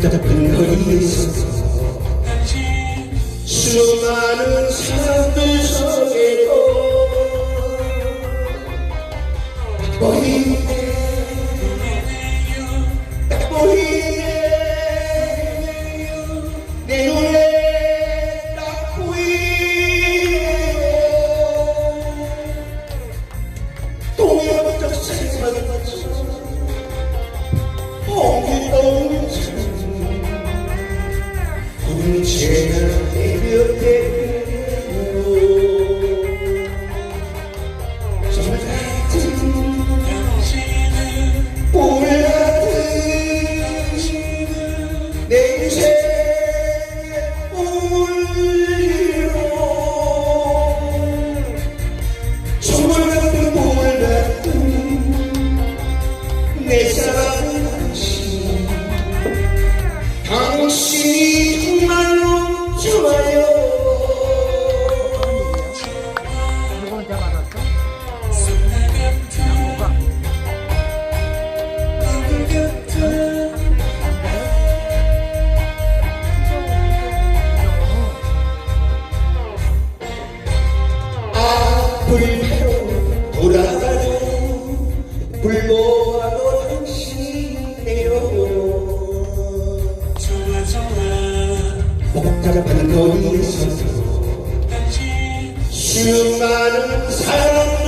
답답한 거리에 수많은 사람들 속에도 딱 보이네. 보이 내 사랑은 배로 돌아가요 불모하고 당신이에요. 좋아 좋아. 복잡한 거리에 서서 당신 수많은 사람들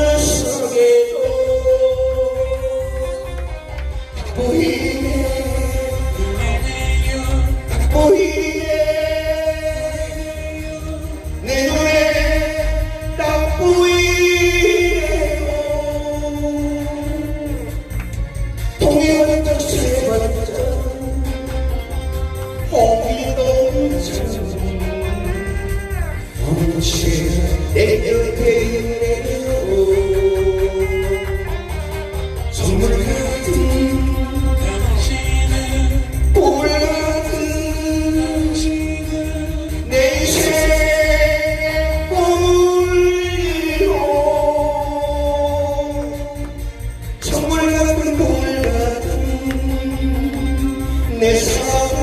내 곁에 있네요 정말 같은 당신은 꿈을 같은 내 인생의 정말 같은 꿈을 같은 내 사랑